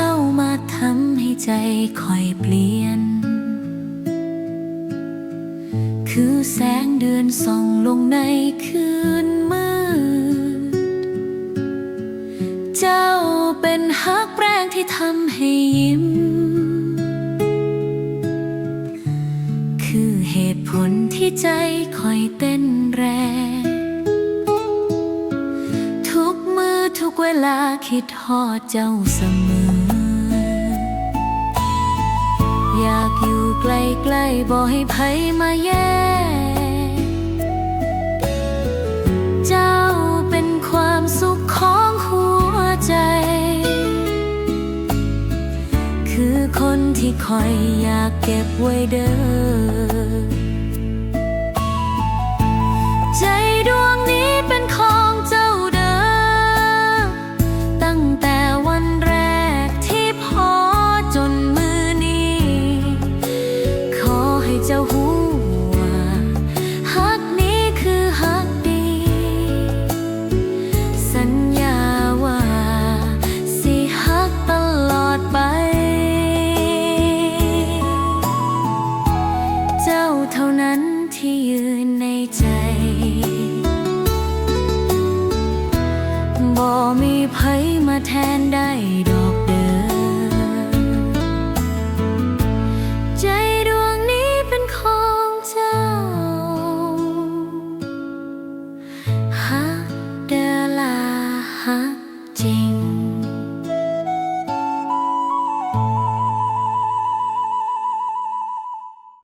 เข้ามาทำให้ใจคอยเปลี่ยน คือแสงเดือนส่องลงในคืนมืด เจ้าเป็นฮักแรงที่ทำให้ยิ้ม คือเหตุผลที่ใจคอยเต้นแรงทุกมือทุกเวลาคิดทอดเจ้าเสมอ บ่ให้ไผมาแย่ เจ้าเป็นความสุขของหัวใจ คือคนที่คอยอยากเก็บไว้เด้อ ไผมาแทนได้ดอกเดิมใจดวงนี้เป็นของเจ้า หาเดลาหาจริง